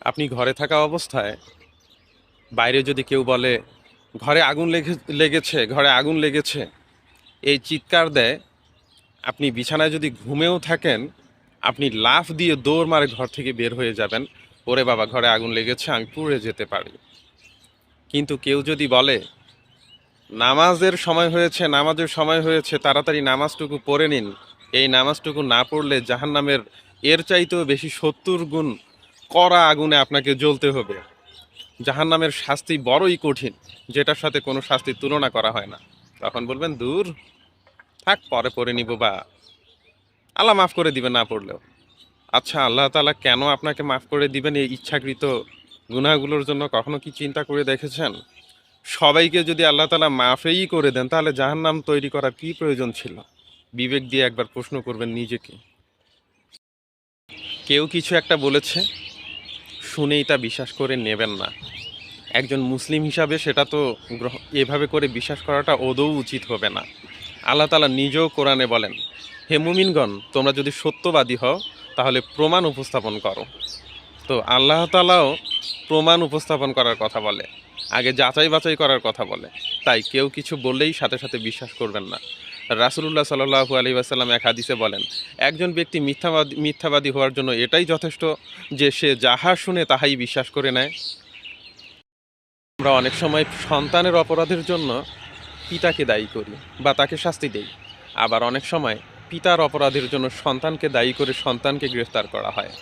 আপনি ঘরে থাকা অবস্থায় বাইরে যদি কেউ বলে, ঘরে আগুন লেগে, লেগেছে, ঘরে আগুন লেগেছে, এই চিৎকার দেয়, আপনি বিছানায় যদি ঘুমেও থাকেন, আপনি লাফ দিয়ে দৌড় মারে ঘর থেকে বের হয়ে যাবেন, ওরে বাবা, ঘরে আগুন লেগেছে, আমি পুড়ে যেতে পারি। কিন্তু কেউ যদি বলে, নামাজের সময় হয়েছে, নামাজের সময় হয়েছে, তাড়াতাড়ি নামাজটুকু পড়ে নিন। এই নামাজটুকু না পড়লে জাহান্নামের এর চাইতেও বেশি সত্তর গুণ কড়া আগুনে আপনাকে জ্বলতে হবে। জাহান্নামের শাস্তি বড়ই কঠিন, যেটার সাথে কোনো শাস্তির তুলনা করা হয় না। তখন বলবেন, দূর, থাক, পরে পড়ে নিব বা আল্লাহ মাফ করে দিবে না পড়লেও। আচ্ছা আল্লাহ তাআলা কেন আপনাকে মাফ করে দিবেন এই ইচ্ছাকৃত গুনাহগুলোর জন্য? কখনো কি চিন্তা করে দেখেছেন? সবাইকে যদি আল্লাহ তালা মাফেই করে দেন, তাহলে জাহান্নাম তৈরি করার কি প্রয়োজন ছিল? বিবেক দিয়ে একবার প্রশ্ন করবেন নিজেকে। কেউ কিছু একটা বলেছে শুনেই তা বিশ্বাস করে নেবেন না। একজন মুসলিম হিসাবে সেটা তো এভাবে করে বিশ্বাস করাটা ওদৌ উচিত হবে না। আল্লাহ তালা নিজেও কোরআনে বলেন, হে মুমিনগণ, তোমরা যদি সত্যবাদী হও, তাহলে প্রমাণ উপস্থাপন করো। তো আল্লাহ তালাও প্রমাণ উপস্থাপন করার কথা বলে, আগে যাচাই বাছাই করার কথা বলে। তাই কেউ কিছু বললেই সাথে সাথে বিশ্বাস করবেন না। রাসুলুল্লাহ সাল্লাহু আলী আসাল্লাম এক হাদিসে বলেন, একজন ব্যক্তি মিথ্যাবাদী মিথ্যাবাদী হওয়ার জন্য এটাই যথেষ্ট যে সে যাহা শুনে তাহাই বিশ্বাস করে নেয়। আমরা অনেক সময় সন্তানের অপরাধের জন্য পিতাকে দায়ী করি বা তাকে শাস্তি দেই। আবার অনেক সময় পিতার অপরাধের জন্য সন্তানকে দায়ী করে সন্তানকে গ্রেফতার করা হয়।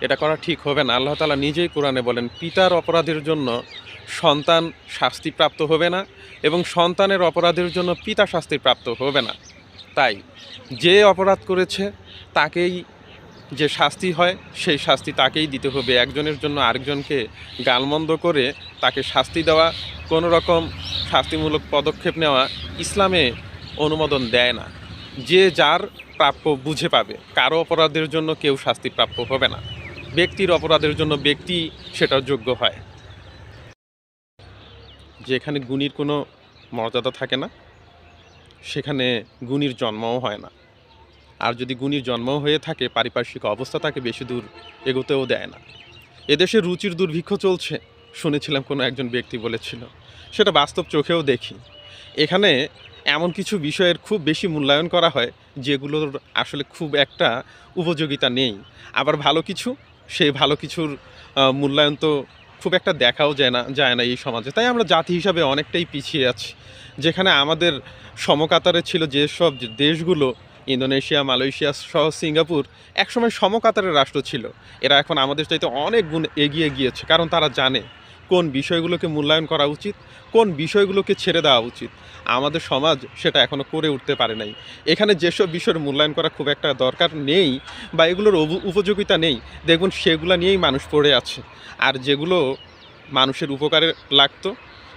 এটা করা ঠিক হবে না। আল্লাহ তালা নিজেই কোরআনে বলেন, পিতার অপরাধের জন্য সন্তান শাস্তিপ্রাপ্ত হবে না এবং সন্তানের অপরাধের জন্য পিতা শাস্তিপ্রাপ্ত হবে না। তাই যে অপরাধ করেছে, তাকেই যে শাস্তি হয়, সেই শাস্তি তাকেই দিতে হবে। একজনের জন্য আরেকজনকে গালমন্দ করে তাকে শাস্তি দেওয়া, কোনো রকম শাস্তিমূলক পদক্ষেপ নেওয়া ইসলামে অনুমোদন দেয় না। যে যার প্রাপ্য বুঝে পাবে, কারও অপরাধের জন্য কেউ শাস্তিপ্রাপ্য হবে না। ব্যক্তির অপরাধের জন্য ব্যক্তি সেটার যোগ্য হয়। যেখানে গুণীর কোনো মর্যাদা থাকে না, সেখানে গুণীর জন্মও হয় না। আর যদি গুণীর জন্মও হয়ে থাকে, পারিপার্শ্বিক অবস্থা তাকে বেশি দূর এগোতেও দেয় না। এদেশে রুচির দুর্ভিক্ষ চলছে, শুনেছিলাম কোনো একজন ব্যক্তি বলেছিল। সেটা বাস্তব চোখেও দেখি। এখানে এমন কিছু বিষয়ের খুব বেশি মূল্যায়ন করা হয়, যেগুলোর আসলে খুব একটা উপযোগিতা নেই। আবার ভালো কিছু, সেই ভালো কিছুর মূল্যায়ন তো খুব একটা দেখাও যায় না যায় না এই সমাজে। তাই আমরা জাতি হিসাবে অনেকটাই পিছিয়ে আছি। যেখানে আমাদের সমকাতারে ছিল যেসব দেশগুলো, ইন্দোনেশিয়া, মালয়েশিয়া সহ সিঙ্গাপুর, একসময় সমকাতারের রাষ্ট্র ছিল। এরা এখন আমাদের চাইতে অনেক গুণ এগিয়ে গিয়েছে, কারণ তারা জানে। কোন বিষয়গুলোকে মূল্যায়ন করা উচিত, কোন বিষয়গুলোকে ছেড়ে দেওয়া উচিত। আমাদের সমাজ সেটা এখনও করে উঠতে পারে নাই। এখানে যেসব বিষয়ের মূল্যায়ন করা খুব একটা দরকার নেই বা এগুলোর উপযোগিতা নেই, দেখুন সেগুলো নিয়েই মানুষ পড়ে আছে। আর যেগুলো মানুষের উপকারে লাগতো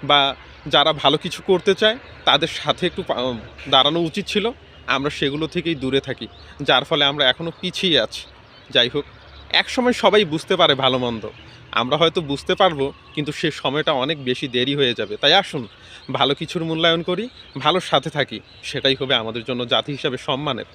বা যারা ভালো কিছু করতে চায়, তাদের সাথে একটু দাঁড়ানো উচিত ছিল। আমরা সেগুলো থেকেই দূরে থাকি, যার ফলে আমরা এখনও পিছিয়ে আছি। যাই হোক, একসময় সবাই বুঝতে পারে ভালো মন্দ। আমরা হয়তো বুঝতে পারব, কিন্তু সে সময়টা অনেক বেশি দেরি হয়ে যাবে। তাই আসুন, ভালো কিছুর মূল্যায়ন করি, ভালোর সাথে থাকি, সেটাই হবে আমাদের জন্য জাতি হিসাবে সম্মানের।